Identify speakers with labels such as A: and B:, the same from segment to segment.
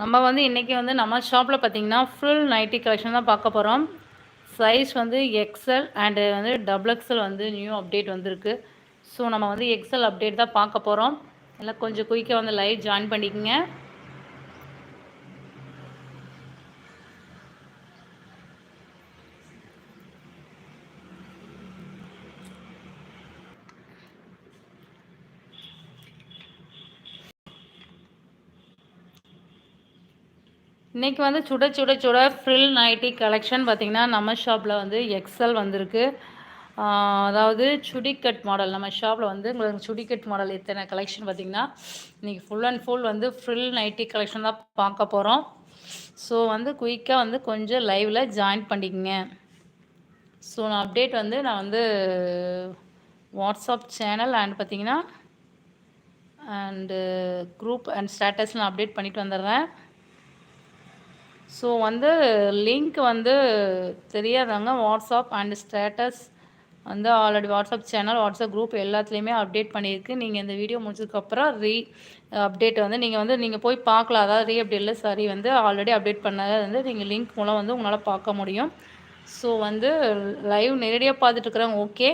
A: நம்ம வந்து இன்றைக்கி வந்து நம்ம ஷாப்பில் பார்த்தீங்கன்னா ஃபுல் நைட்டி கலெக்ஷன் தான் பார்க்க போகிறோம் சைஸ் வந்து எக்ஸல் அண்டு வந்து டபுள் எக்ஸல் வந்து நியூ அப்டேட் வந்திருக்கு. ஸோ நம்ம வந்து எக்ஸல் அப்டேட் தான் பார்க்க போகிறோம் எல்லாம் கொஞ்சம் குயிக்காக வந்து லைவ் ஜாயின் பண்ணிக்கோங்க. இன்றைக்கி வந்து சுட சுட சுட ஃப்ரில் நைட்டி கலெக்ஷன் பார்த்திங்கன்னா நம்ம ஷாப்பில் வந்து எக்ஸல் வந்திருக்கு. அதாவது சுடிக்கட் மாடல் நம்ம ஷாப்பில் வந்து உங்களுக்கு சுடிக்கட் மாடல் எத்தனை கலெக்ஷன் பார்த்திங்கன்னா இன்றைக்கி ஃபுல் அண்ட் ஃபுல் வந்து ஃப்ரில் நைட்டி கலெக்ஷன் தான் பார்க்க போகிறோம் ஸோ வந்து குயிக்காக வந்து கொஞ்சம் லைவில் ஜாயின் பண்ணிக்கங்க. ஸோ நான் அப்டேட் வந்து நான் வந்து வாட்ஸ்அப் சேனல் அண்ட் பார்த்திங்கன்னா அண்டு குரூப் அண்ட் ஸ்டேட்டஸ் நான் அப்டேட் பண்ணிட்டு வந்துடுறேன். ஸோ வந்து லிங்க் வந்து தெரியாதவங்க வாட்ஸ்அப் அண்ட் ஸ்டேட்டஸ் வந்து already WhatsApp channel WhatsApp group எல்லாத்துலேயுமே அப்டேட் பண்ணியிருக்கு. நீங்கள் இந்த வீடியோ முடிச்சதுக்கப்புறம் ரீ அப்டேட் வந்து நீங்கள் வந்து நீங்கள் போய் பார்க்கலாம். அதாவது ரீ அப்டேட்டில் சரி வந்து ஆல்ரெடி அப்டேட் பண்ணதை வந்து நீங்கள் லிங்க் மூலம் வந்து உங்களால் பார்க்க முடியும். ஸோ வந்து லைவ் நேரடியாக பார்த்துட்ருக்குறவங்க ஓகே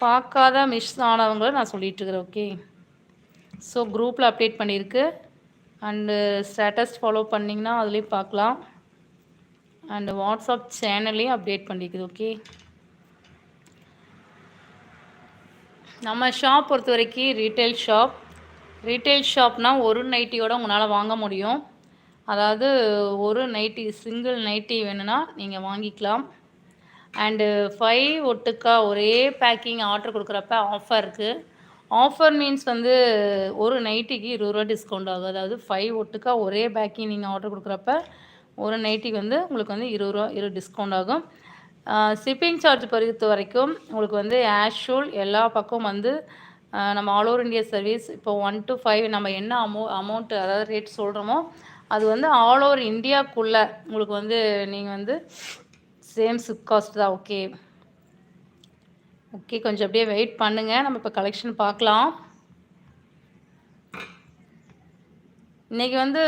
A: பார்க்காத மிஸ் ஆனவங்களும் நான் சொல்லிகிட்ருக்குறேன் ஓகே ஸோ குரூப்பில் அப்டேட் பண்ணியிருக்கு. அண்டு ஸ்டேட்டஸ் ஃபாலோ பண்ணிங்கன்னா அதுலேயும் பார்க்கலாம். அண்டு வாட்ஸ்அப் சேனல்லையும் அப்டேட் பண்ணிக்குது ஓகே நம்ம ஷாப் பொறுத்த வரைக்கும் ரீட்டைல் ஷாப் ரீட்டைல் ஷாப்னால் ஒரு நைட்டியோட உங்களால் வாங்க முடியும். அதாவது ஒரு நைட்டி சிங்கிள் நைட்டி வேணும்னா நீங்கள் வாங்கிக்கலாம். அண்டு ஃபைவ் ஒட்டுக்கா ஒரே பேக்கிங் ஆர்டர் கொடுக்குறப்ப ஆஃபர் இருக்குது ஆஃபர் மீன்ஸ் வந்து ஒரு நைட்டிக்கு இருபது ரூபா டிஸ்கவுண்ட் ஆகும். அதாவது ஃபைவ் ஒட்டுக்கா ஒரே பேக்கிங் நீங்கள் ஆர்டர் கொடுக்குறப்ப ஒரு நைட்டிக்கு வந்து உங்களுக்கு வந்து இருபது ரூபா இருபது டிஸ்கவுண்ட் ஆகும். ஷிப்பிங் சார்ஜ் பொறுத்த வரைக்கும் உங்களுக்கு வந்து ஆஷுவல் எல்லா பக்கம் வந்து நம்ம ஆல் ஓவர் இந்தியா சர்வீஸ் இப்போ ஒன் டு ஃபைவ் நம்ம என்ன அமௌ அமௌண்ட்டு அதாவது ரேட் சொல்கிறோமோ அது வந்து ஆல் ஓவர் இந்தியாவுக்குள்ளே உங்களுக்கு வந்து நீங்கள் வந்து சேம் சிப் காஸ்ட் தான் ஓகே ஓகே கொஞ்சம் அப்படியே வெயிட் பண்ணுங்கள் நம்ம இப்போ கலெக்ஷன் பார்க்கலாம். இன்றைக்கி வந்து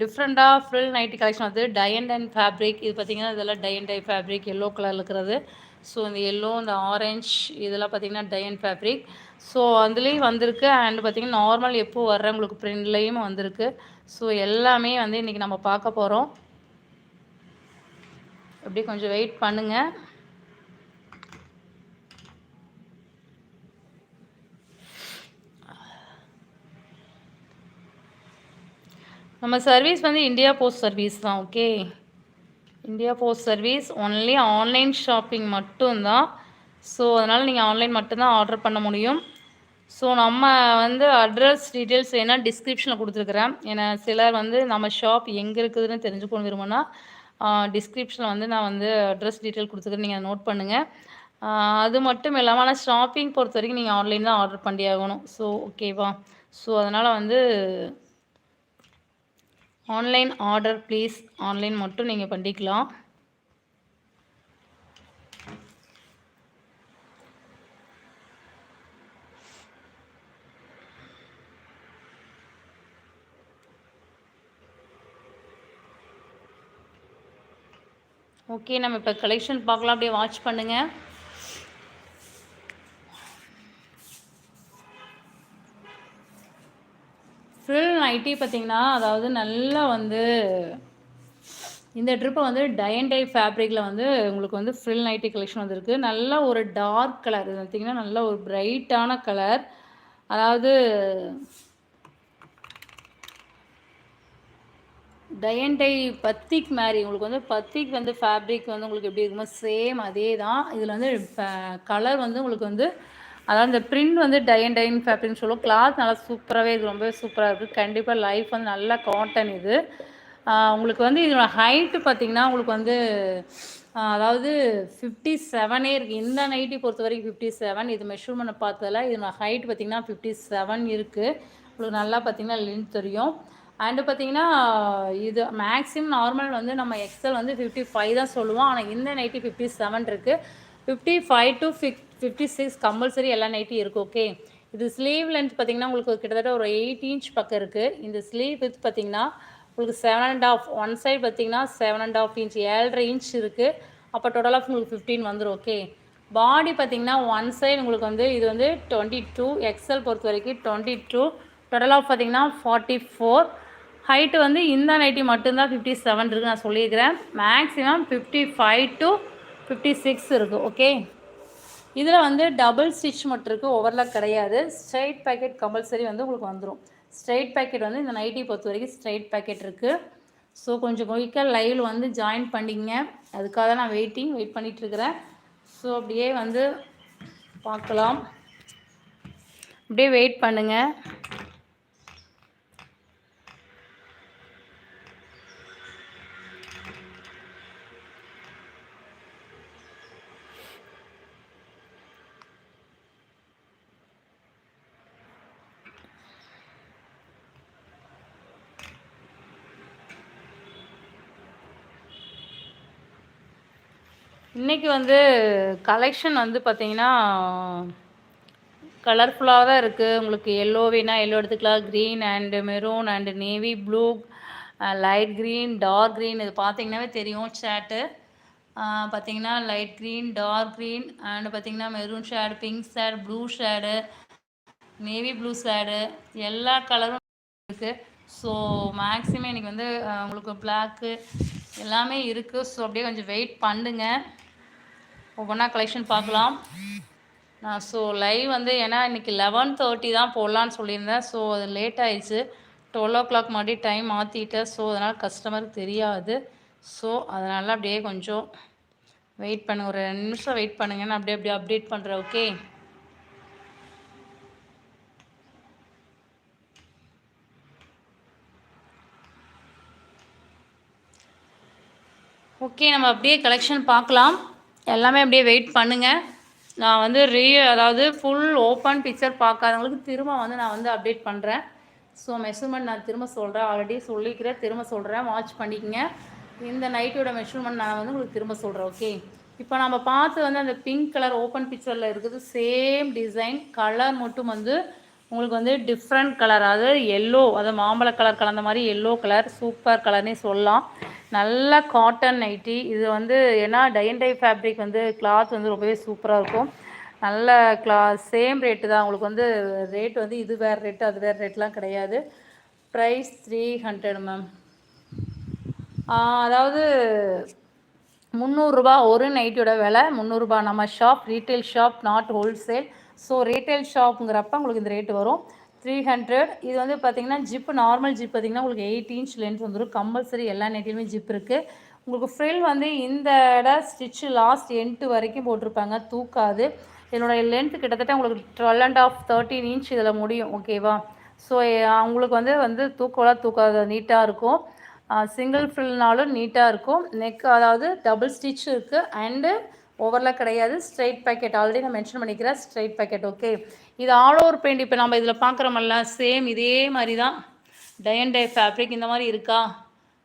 A: டிஃப்ரெண்ட்டாக ஃப்ரில் நைட்டி கலெக்ஷன் வந்து டயண்ட் அண்ட் ஃபேப்ரிக் இது பார்த்திங்கன்னா இதெல்லாம் டயண்ட் and dye fabric yellow colour இருக்கிறது. ஸோ இந்த எல்லோ இந்த ஆரஞ்ச் இதெல்லாம் பார்த்திங்கன்னா டை அண்ட் ஃபேப்ரிக் ஸோ அதுலேயும் வந்திருக்கு. அண்ட் பார்த்திங்கன்னா நார்மல் எப்போ வர்றவங்களுக்கு ப்ரிண்ட்லேயும் வந்திருக்கு. ஸோ எல்லாமே வந்து இன்றைக்கி நம்ம பார்க்க போகிறோம் அப்படியே கொஞ்சம் வெயிட் பண்ணுங்கள் நம்ம சர்வீஸ் வந்து இந்தியா போஸ்ட் சர்வீஸ் தான் okay India post service only online shopping மட்டும்தான். ஸோ அதனால் நீங்கள் ஆன்லைன் மட்டும்தான் ஆர்டர் பண்ண முடியும். ஸோ நம்ம வந்து அட்ரஸ் டீட்டெயில்ஸ் வேணால் டிஸ்கிரிப்ஷனில் கொடுத்துருக்குறேன். ஏன்னா சிலர் வந்து நம்ம ஷாப் எங்கே இருக்குதுன்னு தெரிஞ்சுக்கணும் விரும்புனா டிஸ்கிரிப்ஷனில் வந்து நான் வந்து அட்ரஸ் டீட்டெயில் கொடுத்துருக்கேன் நீங்கள் நோட் பண்ணுங்கள் அது மட்டும் இல்லாமல் ஆனால் ஷாப்பிங் பொறுத்த வரைக்கும் நீங்கள் ஆன்லைன் தான் ஆர்டர் பண்ணி ஆகணும். ஸோ ஓகேவா ஸோ அதனால் வந்து ஆன்லைன் ஆர்டர் ப்ளீஸ் ஆன்லைன் மட்டும் நீங்கள் பண்ணிக்கலாம். ஓகே நம்ம இப்போ கலெக்ஷன் பார்க்கலாம். அப்படியே வாட்ச் பண்ணுங்கள் ஃப்ரில் நைட்டி பார்த்திங்கன்னா அதாவது நல்லா வந்து இந்த ட்ரிப்பை வந்து டயன் டை ஃபேப்ரிக்கில் வந்து உங்களுக்கு வந்து ஃப்ரில் நைட்டி கலெக்ஷன் வந்திருக்கு. நல்ல ஒரு டார்க் கலர் இது பார்த்திங்கன்னா நல்ல ஒரு பிரைட்டான கலர் அதாவது டயன்டை பத்திக் மாதிரி. உங்களுக்கு வந்து பத்திக் வந்து ஃபேப்ரிக் வந்து உங்களுக்கு எப்படி இருக்குமோ சேம் அதே தான் இதில் வந்து கலர் வந்து உங்களுக்கு வந்து அதாவது இந்த பிரிண்ட் வந்து டை அண்ட் டைன் ஃபேப்ரிக்னு சொல்லுவோம். கிளாத் நல்லா சூப்பராகவே இது ரொம்பவே சூப்பராக இருக்குது கண்டிப்பாக லைஃப் வந்து நல்ல காட்டன் இது. உங்களுக்கு வந்து இதோட ஹைட்டு பார்த்தீங்கன்னா உங்களுக்கு வந்து அதாவது ஃபிஃப்டி செவனே இருக்குது இந்த நைட்டி பொறுத்த வரைக்கும் ஃபிஃப்டி செவன் இது மெஷர்மெண்ட் பார்த்ததில் இதோட ஹைட் பார்த்திங்கன்னா ஃபிஃப்டி செவன் இருக்குது உங்களுக்கு நல்லா பார்த்தீங்கன்னா லென்த் தெரியும். அண்டு பார்த்திங்கன்னா இது மேக்ஸிமம் நார்மல் வந்து நம்ம எக்ஸல் வந்து ஃபிஃப்டி ஃபைவ் தான் சொல்லுவோம். ஆனால் இந்த நைட்டி ஃபிஃப்டி செவன் இருக்குது ஃபிஃப்டி ஃபைவ் டு ஃபிக் ஃபிஃப்டி சிக்ஸ் கம்பல்சரி எல்லா நைட்டும் இருக்குது ஓகே இது ஸ்லீவ் லென்த் பார்த்திங்கன்னா உங்களுக்கு கிட்டத்தட்ட ஒரு எயிட் இன்ச் பக்கம் இருக்குது இந்த ஸ்லீவ் வித் பார்த்திங்கன்னா உங்களுக்கு seven and half one side பார்த்தீங்கன்னா செவன் அண்ட் ஆஃப் இன்ச் ஏழரை இன்ச் இருக்குது அப்போ டோட்டலாக உங்களுக்கு ஃபிஃப்டீன் வந்துடும் ஓகே பாடி பார்த்தீங்கன்னா ஒன் சைடு உங்களுக்கு வந்து இது வந்து டுவெண்ட்டி டூ எக்ஸல் பொறுத்த வரைக்கும் டுவெண்ட்டி டூ டோட்டல் ஆஃப் பார்த்தீங்கன்னா ஃபார்ட்டி ஃபோர் ஹைட்டு வந்து இந்த நைட்டி மட்டும்தான் ஃபிஃப்டி செவன் இருக்குது நான் சொல்லியிருக்கிறேன். Maximum fifty five to fifty six இருக்குது ஓகே இதில் வந்து டபுள் ஸ்டிச் மட்டும் இருக்குது ஓவர்லாக் கிடையாது. ஸ்ட்ரைட் பேக்கெட் கம்பல்சரி வந்து உங்களுக்கு வந்துடும் ஸ்ட்ரைட் பேக்கெட் வந்து இந்த நைட்டி பொறுத்த வரைக்கும் ஸ்ட்ரைட் பேக்கெட் இருக்குது ஸோ கொஞ்சம் குயிக்காக லைவில் வந்து ஜாயின் பண்ணிங்க அதுக்காக தான் நான் வெயிட்டிங் வெயிட் பண்ணிகிட்ருக்கிறேன் ஸோ அப்படியே வந்து பார்க்கலாம். அப்படியே வெயிட் பண்ணுங்கள் இன்றைக்கி வந்து கலெக்ஷன் வந்து பார்த்திங்கன்னா கலர்ஃபுல்லாக தான் இருக்குது உங்களுக்கு எல்லோ வேணால் எல்லோ எடுத்துக்கலாம். Green and maroon and navy blue light green dark green இது பார்த்தீங்கன்னாவே தெரியும் ஷேட்டு பார்த்தீங்கன்னா light green dark green and பார்த்தீங்கன்னா maroon shade pink shade blue shade navy blue shade எல்லா கலரும் இருக்குது ஸோ மேக்ஸிமம் இன்றைக்கி வந்து உங்களுக்கு பிளாக்கு எல்லாமே இருக்குது ஸோ அப்படியே கொஞ்சம் வெயிட் பண்ணுங்கள் ஒவ்வொன்றா கலெக்ஷன் பார்க்கலாம். நான் ஸோ லைவ் வந்து ஏன்னா இன்றைக்கி லெவன் தேர்ட்டி தான் போடலான்னு சொல்லியிருந்தேன். ஸோ அது லேட் ஆயிடுச்சு. டுவெல் ஓ கிளாக் மாதிரி டைம் மாற்றிட்டேன் ஸோ அதனால் கஸ்டமருக்கு தெரியாது. ஸோ அதனால் அப்படியே கொஞ்சம் வெயிட் பண்ணுங்கள் ஒரு ரெண்டு நிமிஷம் வெயிட் பண்ணுங்க நான் அப்படியே அப்படியே அப்டேட் பண்ணுறேன் ஓகே ஓகே நம்ம அப்படியே கலெக்ஷன் பார்க்கலாம். எல்லாமே அப்படியே வெயிட் பண்ணுங்கள் நான் வந்து ரீ அதாவது ஃபுல் ஓப்பன் பிக்சர் பார்க்காதவங்களுக்கு திரும்ப வந்து நான் வந்து அப்டேட் பண்ணுறேன் ஸோ மெஷர்மெண்ட் நான் திரும்ப சொல்கிறேன் ஆல்ரெடி சொல்லிக்கிறேன் திரும்ப சொல்கிறேன் வாட்ச் பண்ணிக்கங்க. இந்த நைட்டோட மெஷர்மெண்ட் நான் வந்து உங்களுக்கு திரும்ப சொல்கிறேன் ஓகே இப்போ நம்ம பார்த்து வந்து அந்த பிங்க் கலர் ஓப்பன் பிக்சரில் இருக்குது. சேம் டிசைன் கலர் மட்டும் வந்து உங்களுக்கு வந்து டிஃப்ரெண்ட் கலர் அதாவது எல்லோ அதாவது மாம்பழ கலர் கலந்த மாதிரி எல்லோ கலர் சூப்பர் கலர்னே சொல்லலாம். நல்ல காட்டன் நைட்டி இது வந்து ஏன்னா டைன் டை ஃபேப்ரிக் வந்து கிளாத் வந்து ரொம்பவே சூப்பராக இருக்கும். நல்ல கிளா சேம் ரேட்டு தான். உங்களுக்கு வந்து ரேட் வந்து இது வேறு ரேட்டு அது வேறு ரேட்லாம் கிடையாது. ப்ரைஸ் த்ரீ ஹண்ட்ரட் மேம் அதாவது முந்நூறுரூபா ஒரு நைட்டியோட விலை முந்நூறுரூபா நம்ம shop retail shop not wholesale so retail ஷாப்புங்கிறப்ப உங்களுக்கு இந்த ரேட்டு வரும். த்ரீ ஹண்ட்ரட் இது வந்து பார்த்திங்கன்னா ஜிப்பு நார்மல் ஜிப் பார்த்திங்கன்னா உங்களுக்கு எயிட் இன்ச் லென்த் வந்துடும் கம்பல்சரி எல்லா நெட்டிலுமே ஜிப் இருக்குது உங்களுக்கு ஃப்ரில் வந்து இந்த இட ஸ்டிச்சு லாஸ்ட் எண்ட்டு வரைக்கும் போட்டிருப்பாங்க. தூக்காது. இதனுடைய லென்த் கிட்டத்தட்ட உங்களுக்கு twelve and half thirteen inch இதில் முடியும். ஓகேவா ஸோ அவங்களுக்கு வந்து வந்து தூக்கம்லாம் தூக்காத. நீட்டாக இருக்கும். சிங்கிள் ஃப்ரில்னாலும் நீட்டாக இருக்கும். நெக் அதாவது டபுள் ஸ்டிச் இருக்குது அண்டு ஓவரில் கிடையாது. ஸ்ட்ரைட் பேக்கெட் ஆல்ரெடி நான் மென்ஷன் பண்ணிக்கிறேன். ஸ்ட்ரைட் பேக்கெட் ஓகே இது ஆல் ஓவர் பெயிண்ட் இப்போ நம்ம இதில் பார்க்குறோமல்ல சேம் இதே மாதிரி தான் டயன் டே ஃபேப்ரிக் இந்த மாதிரி இருக்கா?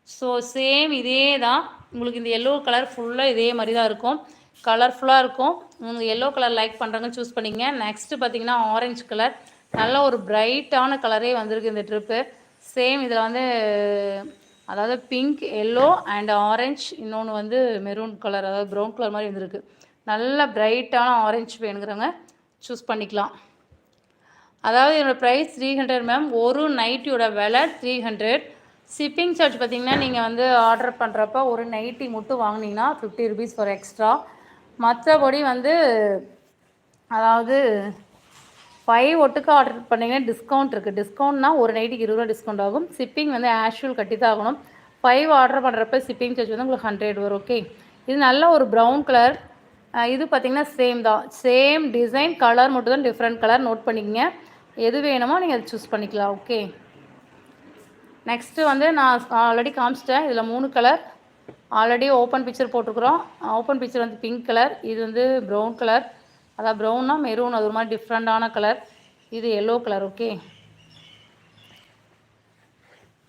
A: ஸோ சேம் இதே தான் உங்களுக்கு இந்த எல்லோ கலர் ஃபுல்லாக இதே மாதிரி தான் இருக்கும் கலர்ஃபுல்லாக இருக்கும். உங்களுக்கு எல்லோ கலர் லைக் பண்ணுறாங்க சூஸ் பண்ணிங்க. நெக்ஸ்ட்டு பார்த்தீங்கன்னா ஆரஞ்சு கலர் நல்ல ஒரு பிரைட்டான கலரே வந்திருக்கு இந்த ட்ரிப்பு சேம் இதில் வந்து அதாவது பிங்க் எல்லோ அண்ட் ஆரஞ்ச் இன்னொன்று வந்து மெரூன் கலர் அதாவது ப்ரௌன் கலர் மாதிரி வந்திருக்கு நல்ல பிரைட்டான ஆரஞ்சு வேணுங்கிறவங்க சூஸ் பண்ணிக்கலாம். அதாவது என்னோடய ப்ரைஸ் த்ரீ ஹண்ட்ரட் மேம் ஒரு நைட்டியோட விலை த்ரீ ஹண்ட்ரட் ஷிப்பிங் சார்ஜ் பார்த்திங்கன்னா நீங்கள் வந்து ஆர்டர் பண்ணுறப்ப ஒரு நைட்டி மட்டும் வாங்கினீங்கன்னா ஃபிஃப்டி ருபீஸ் ஃபார் எக்ஸ்ட்ரா மற்றபடி வந்து அதாவது ஃபைவ் ஒட்டுக்கு ஆர்டர் பண்ணிங்கன்னா டிஸ்கவுண்ட் இருக்குது டிஸ்கவுண்ட்னா ஒரு நைட்டுக்கு இருபது ரூபா டிஸ்கவுண்ட் ஆகும். ஷிப்பிங் வந்து ஆஷுவல் கட்டி தான் ஆகணும். ஃபைவ் ஆர்டர் பண்ணுறப்ப ஷிப்பிங் சார்ஜ் வந்து உங்களுக்கு ஹண்ட்ரட் வரும் ஓகே இது நல்ல ஒரு ப்ரௌன் கலர் இது பார்த்திங்கன்னா சேம் தான். சேம் டிசைன் கலர் மட்டும் தான் டிஃப்ரெண்ட் கலர் நோட் பண்ணிக்கங்க. எது வேணுமோ நீங்கள் அதை சூஸ் பண்ணிக்கலாம் ஓகே நெக்ஸ்ட்டு வந்து நான் ஆல்ரெடி காமிச்சிட்டேன். இதில் மூணு கலர் ஆல்ரெடி ஓப்பன் பிக்சர் போட்டிருக்குறோம். ஓப்பன் பிக்சர் வந்து பிங்க் கலர் இது வந்து ப்ரௌன் கலர் அதான் ப்ரௌன்னா மெரூன் அது ஒரு மாதிரி டிஃப்ரெண்ட்டான கலர் இது எல்லோ கலர் ஓகே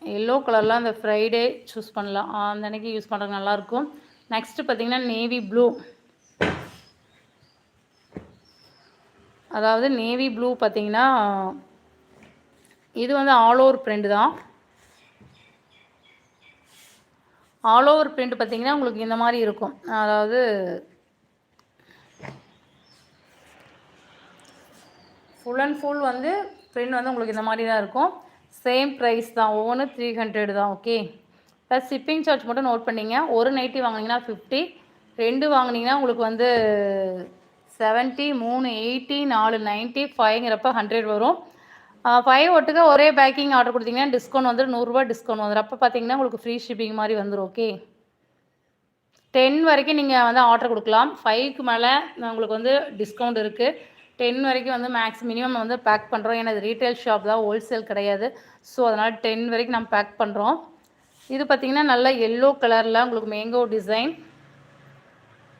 A: எல்லோ கலரில் அந்த ஃப்ரைடே சூஸ் பண்ணலாம். அந்த அன்றைக்கி யூஸ் பண்ணுறது நல்லாயிருக்கும். நெக்ஸ்ட்டு பார்த்திங்கன்னா நேவி ப்ளூ அதாவது நேவி ப்ளூ பார்த்திங்கன்னா இது வந்து ஆல் ஓவர் பிரிண்ட் தான். ஆல் ஓவர் பிரிண்ட் பார்த்தீங்கன்னா உங்களுக்கு இந்த மாதிரி இருக்கும். அதாவது ஃபுல் அண்ட் ஃபுல் வந்து பிரிண்ட் வந்து உங்களுக்கு இந்த மாதிரி தான் இருக்கும். சேம் ப்ரைஸ் தான். ஒவ்வொன்று த்ரீ ஹண்ட்ரட் தான் ஓகே ப்ளஸ் ஷிப்பிங் சார்ஜ் மட்டும் நோட் பண்ணிங்க. ஒரு நைட்டி வாங்கினீங்கன்னா ஃபிஃப்டி ரெண்டு வாங்கினீங்கன்னா உங்களுக்கு வந்து செவன்ட்டி மூணு எயிட்டி நாலு நைன்ட்டி ஃபைவ்ங்கிறப்ப ஹண்ட்ரட் வரும். ஃபைவ் ஒட்டுக்க ஒரே பேக்கிங் ஆர்டர் கொடுத்தீங்கன்னா டிஸ்கவுண்ட் வந்து நூறுரூவா டிஸ்கவுண்ட் வந்துடும் அப்போ பார்த்தீங்கன்னா உங்களுக்கு ஃப்ரீ ஷிப்பிங் மாதிரி வந்துடும் ஓகே டென் வரைக்கும் நீங்கள் வந்து ஆர்டர் கொடுக்கலாம். ஃபைவ்க்கு மேலே உங்களுக்கு வந்து டிஸ்கவுண்ட் இருக்குது டென் வரைக்கும் வந்து மேக்ஸ் மினிமம் வந்து பேக் பண்ணுறோம் ஏன்னா இது ரீட்டைல் ஷாப் தான் ஹோல்சேல் கிடையாது. ஸோ அதனால் டென் வரைக்கும் நம்ம பேக் பண்ணுறோம் இது பார்த்திங்கன்னா நல்லா எல்லோ கலரில் உங்களுக்கு மேங்கோ டிசைன்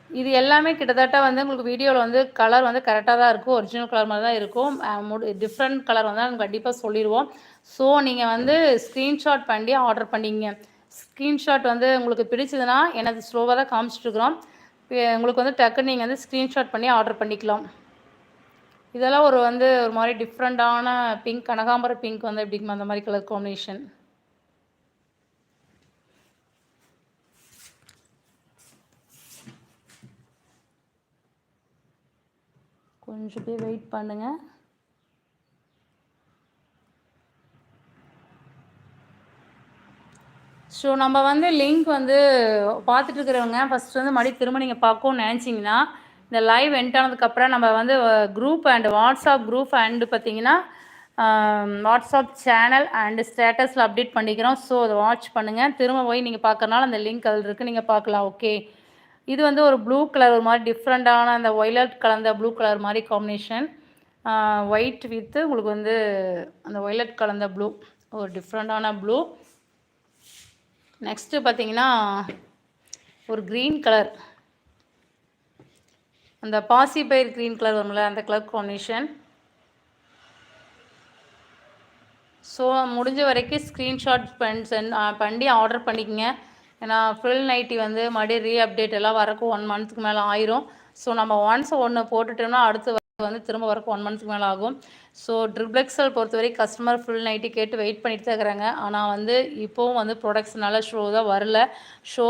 A: இது எல்லாமே கிட்டத்தட்ட வந்து உங்களுக்கு வீடியோவில் வந்து கலர் வந்து கரெக்டாக தான் இருக்கும். ஒரிஜினல் கலர் மாதிரி தான் இருக்கும். டிஃப்ரெண்ட் கலர் வந்து நாங்கள் கண்டிப்பாக சொல்லிடுவோம் ஸோ நீங்கள் வந்து ஸ்க்ரீன்ஷாட் பண்ணி ஆர்டர் பண்ணிங்க. ஸ்க்ரீன்ஷாட் வந்து உங்களுக்கு பிடிச்சதுன்னா எனக்கு ஸ்லோவாக தான் காமிச்சிட்ருக்குறோம் உங்களுக்கு வந்து டக்குன்னு நீங்கள் வந்து ஸ்க்ரீன்ஷாட் பண்ணி ஆர்டர் பண்ணிக்கலாம். இதெல்லாம் ஒரு வந்து ஒரு மாதிரி டிஃப்ரெண்ட்டான பிங்க் கனகாம்பர பிங்க் வந்து எப்படி அந்த மாதிரி கலர் காம்பினேஷன் கொஞ்சம் பேர் வெயிட் பண்ணுங்கள் ஸோ நம்ம வந்து லிங்க் வந்து பார்த்துட்டு இருக்கிறவங்க ஃபஸ்ட் வந்து மறுபடியும் திரும்ப நீங்கள் பார்க்கணும்னு நினச்சிங்கன்னா இந்த லைவ் என்ட் ஆனதுக்கப்புறம் நம்ம வந்து group and WhatsApp group and பார்த்தீங்கன்னா வாட்ஸ்அப் சேனல் அண்டு ஸ்டேட்டஸில் அப்டேட் பண்ணிக்கிறோம். ஸோ அதை வாட்ச் பண்ணுங்கள் திரும்ப போய் நீங்கள் பார்க்கறனால அந்த லிங்க் அதில் இருக்குது நீங்கள் பார்க்கலாம். ஓகே இது வந்து ஒரு ப்ளூ கலர் ஒரு மாதிரி டிஃப்ரெண்ட்டான அந்த ஒய்லட் கலந்த ப்ளூ கலர் மாதிரி காம்பினேஷன் ஒயிட் வித்து உங்களுக்கு வந்து அந்த ஒய்லட் கலந்த ப்ளூ ஒரு டிஃப்ரெண்ட்டான ப்ளூ நெக்ஸ்ட்டு பார்த்தீங்கன்னா ஒரு க்ரீன் கலர் அந்த பாசி பயிர் க்ரீன் கலர் வரும்ல அந்த கலர் காம்பினேஷன் ஸோ முடிஞ்ச வரைக்கும் ஸ்க்ரீன்ஷாட் பண்ணி சென்ட் பண்ணி ஆர்டர் பண்ணிக்கோங்க. ஏன்னா ஃபுல் நைட்டி வந்து மறுபடியும் ரீ அப்டேட் எல்லாம் வரக்கும் ஒன் மந்த்துக்கு மேலே ஆயிரும். ஸோ நம்ம ஒன்ஸ் ஒன்று போட்டுட்டோம்னா அடுத்து வந்து திரும்ப வரக்கு ஒன் மந்த்துக்கு மேலே ஆகும். ஸோ ட்ரிப்ளெக்ஸல் பொறுத்தவரை கஸ்டமர் ஃபுல் நைட்டி கேட்டு வெயிட் பண்ணிட்டு தான் இருக்கிறாங்க. ஆனால் வந்து இப்போவும் வந்து ப்ரொடக்ட்ஸ்னால ஷோ தான் வரல. ஷோ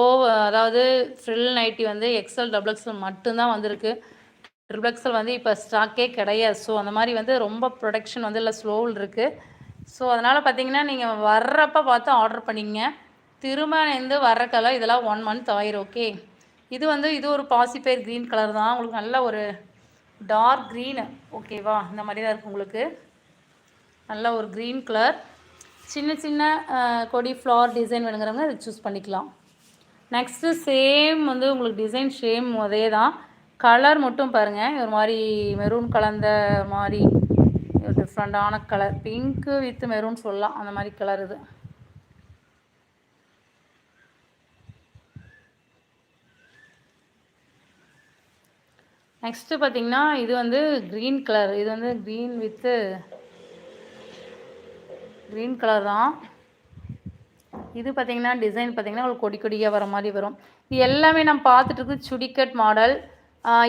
A: அதாவது ஃபில் நைட்டி வந்து எக்ஸல் டபுள்எக்ஸல் மட்டும்தான் வந்திருக்கு. ட்ரிப்ளெக்ஸல் வந்து இப்போ ஸ்டாக்கே கிடையாது. ஸோ அந்த மாதிரி வந்து ரொம்ப ப்ரொடக்ஷன் வந்து இல்லை ஸ்லோவில் இருக்குது ஸோ அதனால் பார்த்தீங்கன்னா நீங்கள் வர்றப்போ பார்த்து ஆர்டர் பண்ணிங்க திருமணந்து வர கலர் இதெல்லாம் ஒன் மந்த் ஆயிரும் ஓகே இது வந்து இது ஒரு பாசிப்பயிர் க்ரீன் கலர் தான். உங்களுக்கு நல்ல ஒரு டார்க் க்ரீனு ஓகேவா இந்த மாதிரி தான் இருக்குது உங்களுக்கு. நல்ல ஒரு க்ரீன் கலர் சின்ன சின்ன கொடி ஃப்ளவர் டிசைன் வேணுங்கிறவங்க அதை சூஸ் பண்ணிக்கலாம். நெக்ஸ்ட்டு சேம் வந்து உங்களுக்கு டிசைன் சேம் அதே தான் கலர் மட்டும் பாருங்கள் ஒரு மாதிரி மெரூன் கலந்த மாதிரி. டிஃப்ரெண்ட்டான கலர் பிங்க்கு வித் மெரூன் சொல்லலாம். அந்த மாதிரி கலர் இது. நெக்ஸ்ட்டு பார்த்தீங்கன்னா இது வந்து க்ரீன் கலர் இது வந்து க்ரீன் வித்து க்ரீன் கலர் தான். இது பார்த்தீங்கன்னா டிசைன் பார்த்தீங்கன்னா ஒரு கொடி கொடியாக வர மாதிரி வரும். இது எல்லாமே நம்ம பார்த்துட்டு இருக்குது சுடிக்கட் மாடல்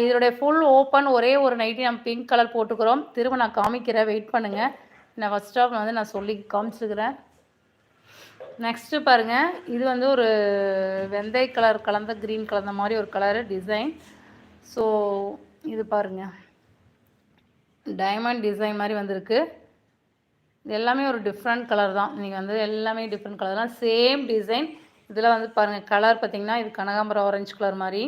A: இதனுடைய ஃபுல் ஓப்பன் ஒரே ஒரு நைட்டி நம்ம பிங்க் கலர் போட்டுக்கிறோம். திரும்ப நான் காமிக்கிறேன். வெயிட் பண்ணுங்கள் நான் ஃபஸ்ட் ஸ்டாப் வந்து நான் சொல்லி காமிச்சுக்கிறேன். நெக்ஸ்ட்டு பாருங்கள் இது வந்து ஒரு வெந்தய கலர் கலந்த க்ரீன் கலந்த மாதிரி ஒரு கலரு டிசைன் ஸோ இது பாருங்கள் டைமண்ட் டிசைன் மாதிரி வந்திருக்கு. இது எல்லாமே ஒரு டிஃப்ரெண்ட் கலர் தான். நீங்கள் வந்து எல்லாமே டிஃப்ரெண்ட் கலர் தான். சேம் டிசைன் இதில் வந்து பாருங்கள் கலர் பார்த்திங்கன்னா இது கனகாம்பரம் ஆரஞ்சு கலர் மாதிரி.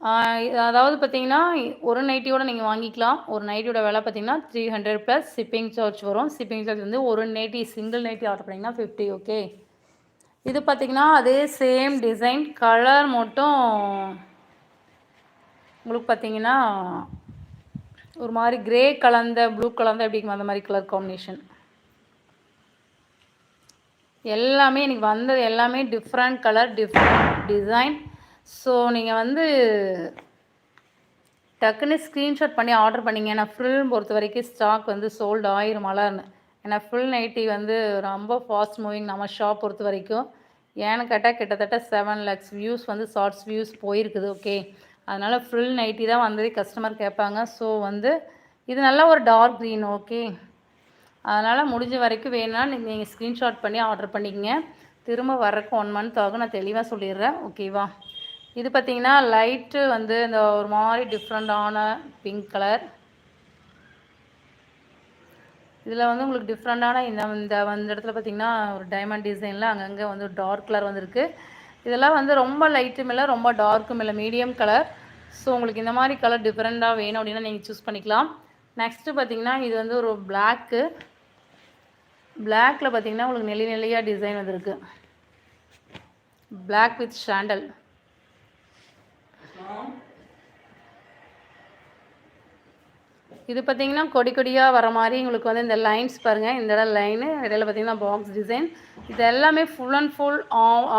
A: அதாவது பார்த்தீங்கன்னா ஒரு நைட்டியோட நீங்கள் வாங்கிக்கலாம். ஒரு நைட்டியோட விலை பார்த்தீங்கன்னா three hundred plus shipping charge வரும். ஷிப்பிங் சார்ஜ் வந்து ஒரு நைட்டி சிங்கிள் நைட்டி ஆர்டர் பண்ணிங்கன்னா ஃபிஃப்டி ஓகே இது பார்த்தீங்கன்னா அதே சேம் டிசைன் கலர் மட்டும் உங்களுக்கு பார்த்தீங்கன்னா ஒரு மாதிரி கிரே கலந்த ப்ளூ கலந்த எப்படி அந்த மாதிரி கலர் காம்பினேஷன் எல்லாமே எனக்கு வந்தது எல்லாமே different colour different design so நீங்கள் வந்து டக்குன்னு ஸ்க்ரீன்ஷாட் பண்ணி ஆர்டர் பண்ணிங்க. ஏன்னா ஃபில் பொறுத்த வரைக்கும் ஸ்டாக் வந்து சோல்டு ஆயிரும் ஏன்னா ஃபுல் நைட்டி வந்து ரொம்ப ஃபாஸ்ட் மூவிங் நம்ம ஷாப் பொறுத்த வரைக்கும். ஏன்னு கேட்டால் கிட்டத்தட்ட செவன் லேக்ஸ் வியூஸ் வந்து ஷார்ட்ஸ் வியூஸ் போயிருக்குது ஓகே அதனால் ஃபுல் நைட்டி தான் வந்ததே கஸ்டமர் கேட்பாங்க. ஸோ வந்து இது நல்லா ஒரு டார்க் க்ரீன் ஓகே அதனால் முடிஞ்ச வரைக்கும் வேணும்னா நீங்கள் ஸ்க்ரீன்ஷாட் பண்ணி ஆர்டர் பண்ணிக்கங்க. திரும்ப வர்றதுக்கு ஒன் மந்த் ஆகும். நான் தெளிவாக சொல்லிடுறேன் ஓகேவா இது பார்த்திங்கன்னா லைட்டு வந்து இந்த ஒரு மாதிரி டிஃப்ரெண்ட்டான பிங்க் கலர் இதில் வந்து உங்களுக்கு டிஃப்ரெண்ட்டான இந்த இந்த இந்த இடத்துல பார்த்திங்கன்னா ஒரு டைமண்ட் டிசைனில் அங்கங்கே வந்து டார்க் கலர் வந்திருக்கு. இதெல்லாம் வந்து ரொம்ப லைட்டும் இல்லை ரொம்ப டார்க்கும் இல்லை மீடியம் கலர் ஸோ உங்களுக்கு இந்த மாதிரி கலர் டிஃப்ரெண்ட்டாக வேணும் அப்படின்னா நீங்கள் சூஸ் பண்ணிக்கலாம். நெக்ஸ்ட்டு பார்த்திங்கன்னா இது வந்து ஒரு பிளாக்கு பிளாக்கில் பார்த்திங்கன்னா உங்களுக்கு நெளி நெல்லியாக டிசைன் வந்துருக்கு. பிளாக் வித் ஷாண்டல் இது பார்த்தீங்கன்னா கொடி கொடியாக வர மாதிரி உங்களுக்கு வந்து இந்த லைன்ஸ் பாருங்கள் இந்த இடம் லைனு இடையில பார்த்தீங்கன்னா பாக்ஸ் டிசைன் இது எல்லாமே full and full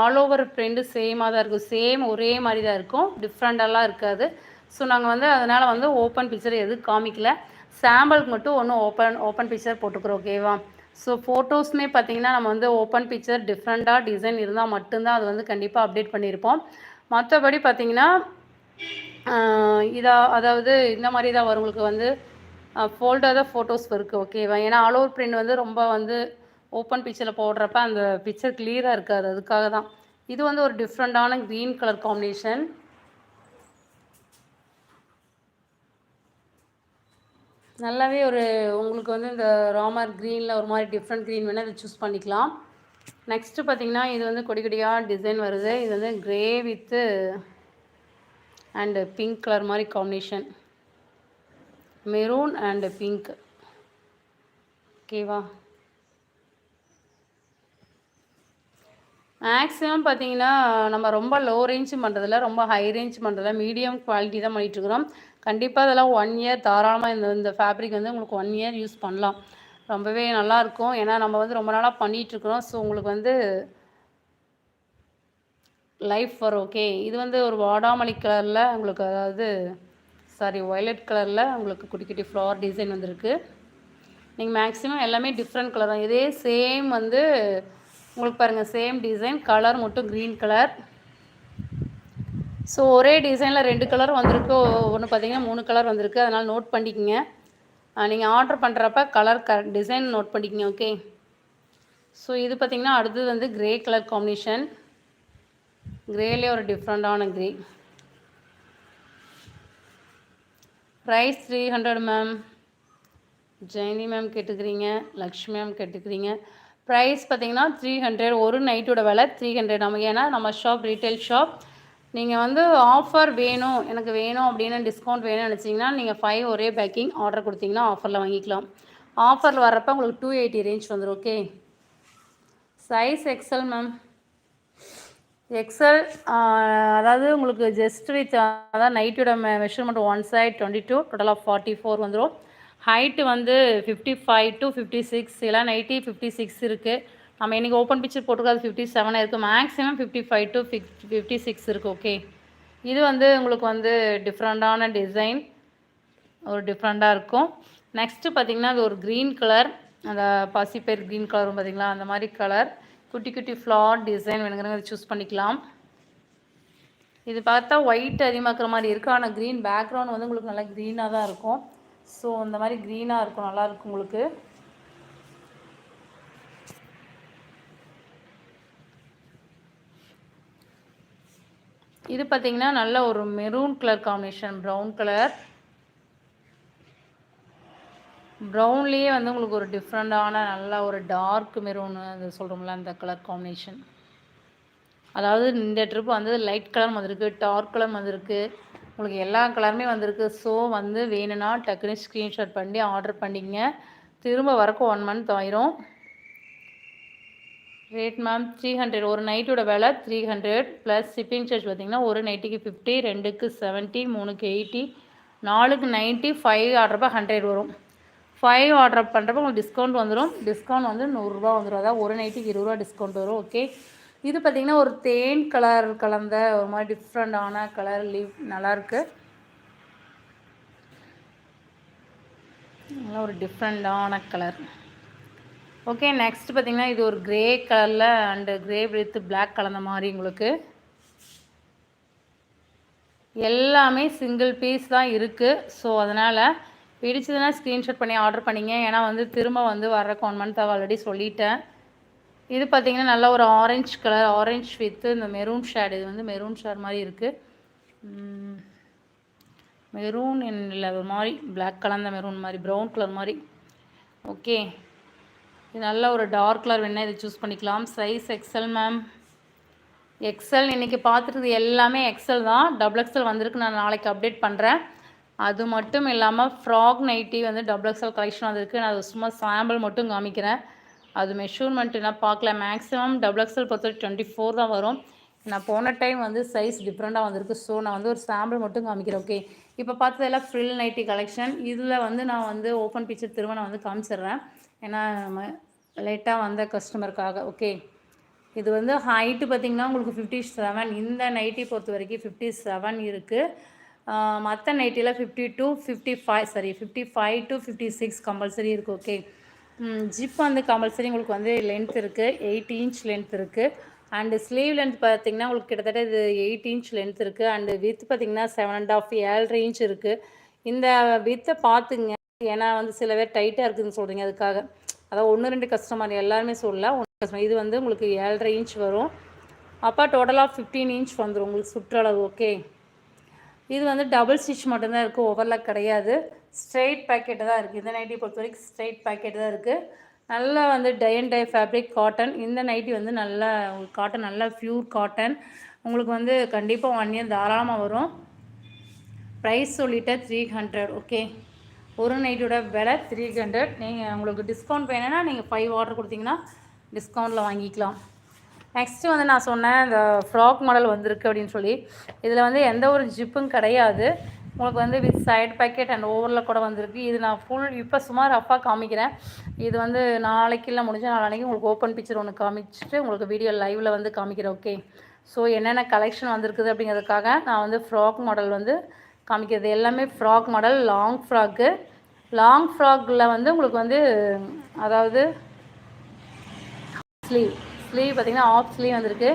A: all over print சேமாக தான் இருக்கும். சேம் ஒரே மாதிரி தான் இருக்கும். டிஃப்ரெண்டெல்லாம் இருக்காது. ஸோ நாங்கள் வந்து அதனால் வந்து ஓப்பன் பிக்சர் எதுவும் காமிக்கல. சாம்பிளுக்கு மட்டும் ஒன்றும் ஓப்பன் ஓப்பன் பிக்சர் போட்டுக்கிறோம் ஓகேவா ஸோ ஃபோட்டோஸ்மே பார்த்தீங்கன்னா நம்ம வந்து ஓப்பன் பிக்சர் டிஃப்ரெண்ட்டாக டிசைன் இருந்தால் மட்டும்தான் அது வந்து கண்டிப்பாக அப்டேட் பண்ணியிருப்போம். மற்றபடி பார்த்தீங்கன்னா இதாக அதாவது இந்த மாதிரி தான் வரும் உங்களுக்கு வந்து ஃபோல்டாக தான் ஃபோட்டோஸ் இருக்குது ஓகேவா ஏன்னா ஆல் ஓவர் பிரிண்ட் வந்து ரொம்ப வந்து ஓப்பன் பிக்சரில் போடுறப்ப அந்த பிக்சர் கிளியராக இருக்காது அதுக்காக தான். இது வந்து ஒரு டிஃப்ரெண்ட்டான க்ரீன் கலர் காம்பினேஷன் நல்லாவே ஒரு உங்களுக்கு வந்து இந்த ராமர் க்ரீனில் ஒரு மாதிரி டிஃப்ரெண்ட் க்ரீன் வேணால் இதை சூஸ் பண்ணிக்கலாம். நெக்ஸ்ட்டு பார்த்திங்கன்னா இது வந்து கொடி கொடியாக டிசைன் வருது. இது வந்து grey with and pink colour மாதிரி காம்பினேஷன் மெரூன் அண்டு பிங்க் ஓகேவா மேக்ஸிமம் பார்த்தீங்கன்னா நம்ம ரொம்ப லோ ரேஞ்ச் பண்ணுறதில்ல ரொம்ப ஹை ரேஞ்ச் பண்ணுறதில்ல மீடியம் குவாலிட்டி தான் பண்ணிகிட்ருக்குறோம் கண்டிப்பாக அதெல்லாம் ஒன் இயர் தாராளமாக இந்த இந்த ஃபேப்ரிக் வந்து உங்களுக்கு ஒன் இயர் யூஸ் பண்ணலாம். ரொம்பவே நல்லாயிருக்கும் ஏன்னா நம்ம வந்து ரொம்ப நாளாக பண்ணிகிட்ருக்குறோம் ஸோ உங்களுக்கு வந்து லைஃப் வரும். ஓகே இது வந்து ஒரு வாடாமலி கலரில் உங்களுக்கு அதாவது சாரி ஒயலட் கலரில் உங்களுக்கு குட்டி குட்டி ஃப்ளவர் டிசைன் வந்திருக்கு. நீங்கள் மேக்ஸிமம் எல்லாமே டிஃப்ரெண்ட் கலர் தான். இதே சேம் வந்து உங்களுக்கு பாருங்கள் சேம் டிசைன் கலர் மட்டும் க்ரீன் கலர் ஸோ ஒரே டிசைனில் ரெண்டு கலர் வந்திருக்கு. ஒன்று பார்த்தீங்கன்னா மூணு கலர் வந்திருக்கு. அதனால் நோட் பண்ணிக்கோங்க. நீங்கள் ஆர்டர் பண்ணுறப்ப கலர் க டிசைன் நோட் பண்ணிக்கோங்க ஓகே ஸோ இது பார்த்திங்கன்னா அடுத்தது வந்து க்ரே கலர் காம்பினேஷன் க்ரேலே ஒரு டிஃப்ரெண்ட்டான grey. Price three hundred ma'am Jayanthi ma'am கேட்டுக்கிறீங்க Lakshmi ma'am கேட்டுக்கிறீங்க. ப்ரைஸ் பார்த்தீங்கன்னா த்ரீ ஹண்ட்ரட் ஒரு நைட்டோட விலை த்ரீ ஹண்ட்ரட் நம்ம ஏன்னா நம்ம ஷாப் ரீட்டைல் ஷாப் நீங்கள் வந்து ஆஃபர் வேணும் எனக்கு வேணும் அப்படின்னு டிஸ்கவுண்ட் வேணும்னு நினச்சிங்கன்னா நீங்கள் ஃபைவ் ஒரே பேக்கிங் ஆர்டர் கொடுத்தீங்கன்னா ஆஃபரில் வாங்கிக்கலாம். ஆஃபரில் வரப்போ உங்களுக்கு டூ எயிட்டி ரேஞ்ச் வந்துடும் okay size XL ma'am XL அதாவது உங்களுக்கு ஜஸ்ட் வித் அதாவது நைட்டோட மெ measurement one side twenty two total of forty four வந்துடும் ஹைட்டு வந்து fifty five to fifty six இல்லை நைட்டி ஃபிஃப்டி சிக்ஸ் இருக்குது நம்ம இன்றைக்கி ஓப்பன் பிக்சர் போட்டுக்காது ஃபிஃப்டி செவன் இருக்குது மேக்ஸிமம் ஃபிஃப்டி ஃபைவ் டு ஃபிஃப்ட் ஃபிஃப்டி சிக்ஸ் இருக்குது ஓகே இது வந்து உங்களுக்கு வந்து டிஃப்ரெண்ட்டான டிசைன் ஒரு டிஃப்ரெண்ட்டாக இருக்கும். நெக்ஸ்ட்டு பார்த்திங்கன்னா அது ஒரு க்ரீன் கலர் அந்த பசிப்பேர் க்ரீன் கலரும் பார்த்திங்களா அந்த மாதிரி கலர் குட்டி குட்டி ஃப்ளார் டிசைன் வேணுங்கிறத சூஸ் பண்ணிக்கலாம். இது பார்த்தா ஒயிட் அதிகமாக்குற மாதிரி இருக்குது ஆனால் க்ரீன் பேக்ரவுண்ட் வந்து உங்களுக்கு நல்லா க்ரீனாக தான் இருக்கும். ஸோ இந்த மாதிரி க்ரீனாக இருக்கும். நல்லாயிருக்கும் உங்களுக்கு. இது பார்த்திங்கன்னா நல்ல ஒரு maroon colour combination brown colour ப்ரௌன்லேயே வந்து உங்களுக்கு ஒரு டிஃப்ரெண்ட்டான நல்ல ஒரு டார்க் மெரூன் அது சொல்கிறோம்ல அந்த கலர் காம்பினேஷன் அதாவது இந்த ட்ரிப் வந்து லைட் கலர் வந்திருக்கு டார்க் கலர் வந்திருக்கு. உங்களுக்கு எல்லா கலருமே வந்திருக்கு. ஸோ வந்து வேணும்னா டக்குன்னு ஸ்க்ரீன்ஷாட் பண்ணி ஆர்டர் பண்ணிங்க திரும்ப வரக்கு ஒன் மந்த் ஆயிரும். ரேட் மேம் த்ரீ ஹண்ட்ரட் ஒரு நைட்டோட விலை three hundred plus shipping charge பார்த்திங்கன்னா ஒரு நைட்டுக்கு ஃபிஃப்டி ரெண்டுக்கு செவன்ட்டி மூணுக்கு எயிட்டி நாலுக்கு நைன்ட்டி ஃபைவ் ஆர்டர்ப்போ ஹண்ட்ரட் வரும். ஃபைவ் ஆர்டர் பண்ணுறப்ப உங்களுக்கு டிஸ்கவுண்ட் வந்துடும் டிஸ்கவுண்ட் வந்து நூறுரூவா வந்துடும் அதாவது ஒரு நைட்டுக்கு இருபது ரூபா டிஸ்கவுண்ட் வரும். ஓகே இது பார்த்திங்கன்னா ஒரு தேன் கலர் கலந்த ஒரு மாதிரி டிஃப்ரெண்டான கலர் லீவ் நல்லாயிருக்கு நல்லா ஒரு டிஃப்ரெண்டான கலர் ஓகே நெக்ஸ்ட் பார்த்திங்கன்னா இது ஒரு க்ரே கலரில் அண்டு க்ரே வித் பிளாக் கலந்த மாதிரி உங்களுக்கு. எல்லாமே சிங்கிள் பீஸ் தான் இருக்குது ஸோ அதனால் பிடிச்சதுன்னா ஸ்க்ரீன்ஷாட் பண்ணி ஆர்டர் பண்ணிங்க. ஏன்னா வந்து திரும்ப வந்து வர்றக்கு ஒன் மந்த் ஆல்ரெடி சொல்லிட்டேன். இது பார்த்திங்கன்னா நல்ல ஒரு ஆரஞ்ச் கலர் ஆரஞ்ச் வித்து இந்த மெரூன் ஷேட் இது வந்து மெரூன் ஷேட் மாதிரி இருக்குது மெரூன் இல்லை ஒரு மாதிரி பிளாக் கலந்த மெரூன் மாதிரி ப்ரௌன் கலர் மாதிரி. ஓகே இது நல்ல ஒரு டார்க் கலர் வேணால் இதை சூஸ் பண்ணிக்கலாம். சைஸ் எக்ஸல் மேம் எக்ஸல் இன்றைக்கி பார்த்துருக்குது எல்லாமே எக்ஸல் தான். டபுள் எக்ஸல் வந்திருக்கு. நான் நாளைக்கு அப்டேட் பண்ணுறேன் அது மட்டும் இல்லாமல் ஃப்ராக் நைட்டி வந்து டபுள் எக்ஸல் கலெக்ஷன் வந்திருக்கு நான் அது சும்மா சாம்பிள் மட்டும் காமிக்கிறேன். அது மெஷூர்மெண்ட்டு பார்க்கல. மேக்ஸிமம் டபுள் எக்ஸல் பொறுத்த டுவெண்ட்டி ஃபோர் தான் வரும். நான் போன டைம் வந்து சைஸ் டிஃப்ரெண்ட்டாக வந்திருக்கு. ஸோ நான் வந்து ஒரு சாம்பிள் மட்டும் காமிக்கிறேன். ஓகே இப்போ பார்த்ததெல்லாம் ஃப்ரில் நைட்டி கலெக்ஷன் இதில் வந்து நான் வந்து ஓப்பன் பிக்சர் திரும்ப நான் வந்து காமிச்சிடுறேன். ஏன்னா லேட்டாக வந்த கஸ்டமருக்காக ஓகே இது வந்து ஹைட்டு பார்த்திங்கன்னா உங்களுக்கு ஃபிஃப்டி செவன் இந்த நைட்டி பொறுத்த வரைக்கும் ஃபிஃப்டி செவன் இருக்குது மற்ற நைட்டியில் fifty to fifty five sorry fifty five to fifty six compulsory இருக்குது ஓகே ஜிப் வந்து கம்பல்சரி உங்களுக்கு வந்து லென்த் இருக்குது எயிட் இன்ச் லென்த் இருக்குது அண்டு ஸ்லீவ் லென்த் பார்த்திங்கன்னா உங்களுக்கு கிட்டத்தட்ட இது எயிட் இன்ச் லென்த் இருக்குது அண்டு வித் பார்த்திங்கன்னா செவன் அண்ட் ஆஃப் ஏழரை இன்ச் இருக்குது இந்த வித்தை பார்த்துங்க ஏன்னா வந்து சில பேர் டைட்டாக இருக்குதுன்னு சொல்கிறீங்க அதுக்காக. அதாவது ஒன்று ரெண்டு கஸ்டமர் எல்லாருமே சொல்லல. ஒன்று கஸ்டமர் இது வந்து உங்களுக்கு ஏழரை இன்ச் வரும். அப்போ டோட்டலாக ஃபிஃப்டீன் இன்ச் வந்துடும் உங்களுக்கு சுற்றளவு ஓகே இது வந்து டபுள் ஸ்டிச் மட்டும்தான் இருக்குது ஓவர்லாக் கிடையாது. ஸ்ட்ரெயிட் பேக்கெட்டு தான் இருக்குது இந்த நைட்டி பொறுத்த வரைக்கும் ஸ்ட்ரெயிட் பேக்கெட் தான் இருக்குது நல்லா வந்து tie and tie fabric cotton இந்த நைட்டி வந்து நல்லா உங்களுக்கு காட்டன் நல்லா ப்யூர் காட்டன் உங்களுக்கு வந்து கண்டிப்பாக ஒன் இயர் தாராளமாக வரும். ப்ரைஸ் சொல்லிவிட்டேன் த்ரீ ஹண்ட்ரட் ஓகே ஒரு நைட்டோட விலை த்ரீ ஹண்ட்ரட் நீங்கள் உங்களுக்கு டிஸ்கவுண்ட் வேணும்னா நீங்கள் ஃபைவ் ஆர்டர் கொடுத்தீங்கன்னா டிஸ்கவுண்ட்டில் வாங்கிக்கலாம். நெக்ஸ்ட்டு வந்து நான் சொன்னேன் இந்த ஃப்ராக் மாடல் வந்திருக்கு அப்படின்னு சொல்லி. இதில் வந்து எந்த ஒரு ஜிப்பும் கிடையாது. உங்களுக்கு வந்து வித் சைட் பேக்கெட் அண்ட் ஓவரில் கூட வந்திருக்கு. இது நான் ஃபுல் இப்போ சுமார் அப்பா காமிக்கிறேன். இது வந்து நாளைக்கு இல்லை முடிஞ்ச நாளைக்கு உங்களுக்கு ஓப்பன் பிக்சர் ஒன்று காமிச்சிட்டு உங்களுக்கு வீடியோ லைவில் வந்து காமிக்கிறேன் ஓகே ஸோ என்னென்ன கலெக்ஷன் வந்திருக்குது அப்படிங்கிறதுக்காக நான் வந்து ஃப்ராக் மாடல் வந்து காமிக்கிறது. எல்லாமே frock model long frock long ஃப்ராக்கில் வந்து உங்களுக்கு வந்து அதாவது ஸ்லீவ் ஸ்லீவ் பார்த்திங்கன்னா ஆஃப் ஸ்லீவ் வந்திருக்கு.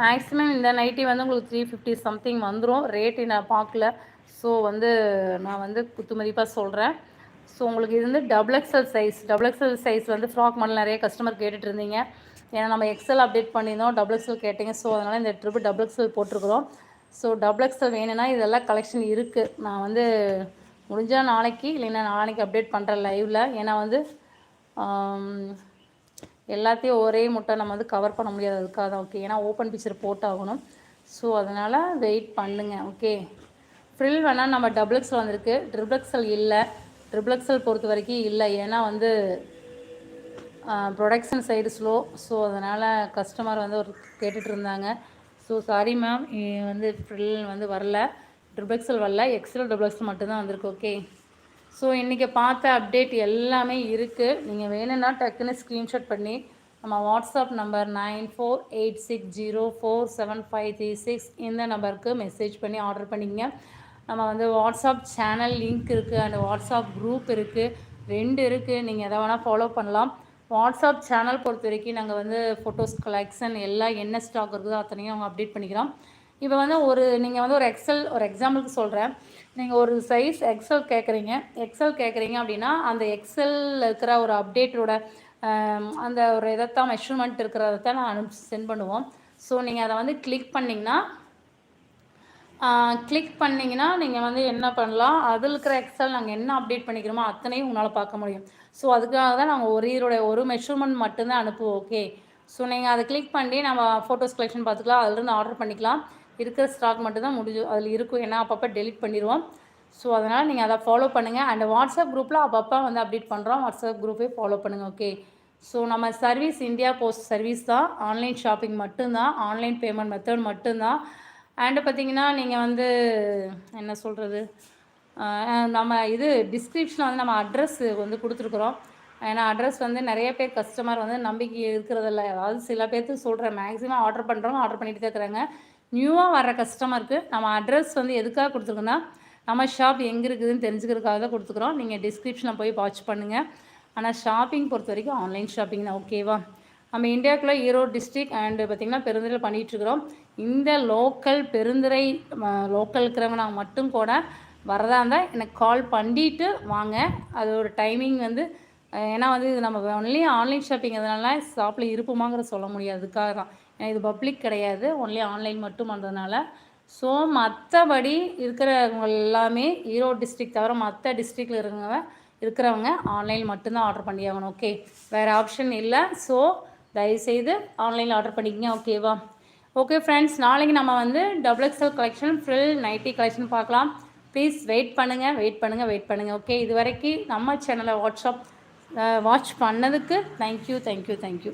A: மேக்ஸிமம் இந்த நைட்டி வந்து உங்களுக்கு த்ரீ ஃபிஃப்டி சம்திங் வந்துடும் ரேட்டு நான் பார்க்கல. ஸோ வந்து நான் வந்து குத்து மதிப்பாக சொல்கிறேன் ஸோ உங்களுக்கு இது வந்து double XL size double XL size வந்து ஃப்ராக் மாடல் நிறைய கஸ்டமர் கேட்டுட்டு இருந்தீங்க. ஏன்னா நம்ம எக்ஸல் அப்டேட் பண்ணியிருந்தோம். டபுள் எக்ஸல் கேட்டிங்க. ஸோ அதனால் இந்த ட்ரிப்பு டபுள் எக்ஸல் போட்டிருக்கிறோம். ஸோ டபுள் எக்ஸல் வேணும்னா இதெல்லாம் கலெக்ஷன் இருக்குது நான் வந்து முடிஞ்சால் நாளைக்கு இல்லைன்னா நாளைக்கு அப்டேட் பண்ணுறேன் லைவில் ஏன்னா வந்து எல்லாத்தையும் ஒரே முட்டை நம்ம வந்து கவர் பண்ண முடியாது அதுக்காக தான் ஓகே ஏன்னா ஓப்பன் பிக்சர் போட்டாகணும். ஸோ அதனால் வெயிட் பண்ணுங்கள் ஓகே ஃப்ரில் வேணால் நம்ம டபுள்எக்ஸல் வந்திருக்கு. ட்ரிபிள்எக்ஸல் இல்லை. ட்ரிபிள்எக்ஸல் பொறுத்த வரைக்கும் இல்லை. ஏன்னா வந்து ப்ரொடக்ஷன் சைடு ஸ்லோ ஸோ அதனால் கஸ்டமர் வந்து ஒரு கேட்டுட்டு இருந்தாங்க. ஸோ சாரி மேம் வந்து ஃப்ரில் வந்து வரல. ட்ரிபிள்எக்ஸல் வரல. எக்ஸல் டபுள்எக்ஸல் மட்டும்தான் வந்திருக்கு ஓகே ஸோ இன்றைக்கி பார்த்த அப்டேட் எல்லாமே இருக்குது நீங்கள் வேணும்னா டக்குன்னு ஸ்க்ரீன்ஷாட் பண்ணி நம்ம WhatsApp number nine four eight six zero four seven five three six இந்த நம்பருக்கு மெசேஜ் பண்ணி ஆர்டர் பண்ணிங்க நம்ம வந்து வாட்ஸ்அப் சேனல் லிங்க் இருக்குது அண்ட் வாட்ஸ்அப் குரூப் இருக்குது ரெண்டு இருக்குது நீங்கள் எதை வேணால் ஃபாலோ பண்ணலாம். வாட்ஸ்அப் சேனல் பொறுத்த வரைக்கும் நாங்கள் வந்து ஃபோட்டோஸ் கலெக்ஷன் எல்லாம் என்ன ஸ்டாக் இருக்குதோ அத்தனையும் அவங்க அப்டேட் பண்ணிக்கிறோம். இப்போ வந்து ஒரு நீங்கள் வந்து ஒரு எக்ஸல் ஒரு எக்ஸாம்பிளுக்கு சொல்கிறேன் நீங்கள் ஒரு சைஸ் எக்ஸல் கேட்குறீங்க எக்ஸல் கேட்குறீங்க அப்படின்னா அந்த எக்ஸல் இருக்கிற ஒரு அப்டேட்டோட அந்த ஒரு இதைத்தான் மெஷர்மெண்ட் இருக்கிறத தான் நான் அனுப்பி சென்ட் பண்ணுவோம். ஸோ நீங்கள் அதை வந்து கிளிக் பண்ணிங்கன்னா கிளிக் பண்ணிங்கன்னா நீங்கள் வந்து என்ன பண்ணலாம்? அதில் இருக்கிற எக்ஸல் நாங்கள் என்ன அப்டேட் பண்ணிக்கிறோமோ அத்தனையும் உங்களால் பார்க்க முடியும். ஸோ அதுக்காக தான் நாங்கள் ஒரு இதோடைய ஒரு மெஷர்மெண்ட் மட்டும்தான் அனுப்புவோம். ஓகே ஸோ நீங்கள் அதை கிளிக் பண்ணி நம்ம ஃபோட்டோஸ் கலெக்ஷன் பார்த்துக்கலாம். அதுலேருந்து ஆர்டர் பண்ணிக்கலாம். இருக்கிற ஸ்டாக் மட்டும்தான் முடிஞ்சு அதில் இருக்கும். ஏன்னா அப்பப்போ டெலிட் பண்ணிடுவோம். ஸோ அதனால் நீங்கள் அதை ஃபாலோ பண்ணுங்கள் அண்ட் வாட்ஸ்அப் குரூப்பில் அப்பப்போ வந்து அப்டேட் பண்ணுறோம் வாட்ஸ்அப் குரூப்பே ஃபாலோ பண்ணுங்கள் ஓகே ஸோ நம்ம சர்வீஸ் இந்தியா போஸ்ட் சர்வீஸ் தான். ஆன்லைன் ஷாப்பிங் மட்டும்தான். ஆன்லைன் பேமெண்ட் மெத்தட் மட்டும்தான். அண்டு பார்த்தீங்கன்னா நீங்கள் வந்து என்ன சொல்கிறது நம்ம இது டிஸ்கிரிப்ஷனில் வந்து நம்ம அட்ரஸ் வந்து கொடுத்துருக்குறோம். ஏன்னா அட்ரஸ் வந்து நிறைய பேர் கஸ்டமர் வந்து நம்பிக்கை இருக்கிறதில்ல. அதாவது சில பேர்த்துக்கு சொல்கிறேன் மேக்ஸிமம் ஆர்டர் பண்ணுறவங்க ஆர்டர் பண்ணிட்டு தான் இருக்கிறாங்க. நியூவாக வர கஸ்டமருக்கு நம்ம அட்ரஸ் வந்து எதுக்காக கொடுத்துருக்கோன்னா நம்ம ஷாப் எங்கே இருக்குதுன்னு தெரிஞ்சுக்கிறதுக்காக தான் கொடுத்துக்குறோம். நீங்கள் டிஸ்கிரிப்ஷனில் போய் வாட்ச் பண்ணுங்கள் ஆனால் ஷாப்பிங் பொறுத்த வரைக்கும் ஆன்லைன் ஷாப்பிங் தான் ஓகேவா நம்ம இந்தியாவுக்குள்ளே ஈரோடு டிஸ்ட்ரிக் அண்டு பார்த்திங்கன்னா பெருந்தில் பண்ணிகிட்ருக்குறோம் இந்த லோக்கல் பெருந்துறை லோக்கல் இருக்கிறவங்க மட்டும் கூட வரதா இருந்தால் எனக்கு கால் பண்ணிட்டு வாங்க. அது ஒரு டைமிங் வந்து ஏன்னா வந்து இது நம்ம ஒன்லி ஆன்லைன் ஷாப்பிங் அதனால ஷாப்பில் இருப்போமாங்கிற சொல்ல முடியாது. அதுக்காக தான். இது பப்ளிக் கிடையாது ஒன்லி ஆன்லைன் மட்டும் பண்ணுறதுனால ஸோ மற்றபடி இருக்கிறவங்க எல்லாமே ஈரோடு டிஸ்ட்ரிக் தவிர மற்ற டிஸ்ட்ரிக்டில் இருக்கிறவங்க இருக்கிறவங்க ஆன்லைன் மட்டும்தான் ஆர்டர் பண்ணி ஆகணும் ஓகே வேறு ஆப்ஷன் இல்லை. ஸோ தயவுசெய்து ஆன்லைனில் ஆர்டர் பண்ணிக்கங்க ஓகேவா ஓகே ஃப்ரெண்ட்ஸ் நாளைக்கு நம்ம வந்து double XL collection frill nighty collection பார்க்கலாம். ப்ளீஸ் வெயிட் பண்ணுங்கள் வெயிட் பண்ணுங்கள் வெயிட் பண்ணுங்கள் ஓகே இது வரைக்கும் நம்ம சேனலை வாட்ஸ்அப் வாட்ச் பண்ணதுக்கு thank you thank you thank you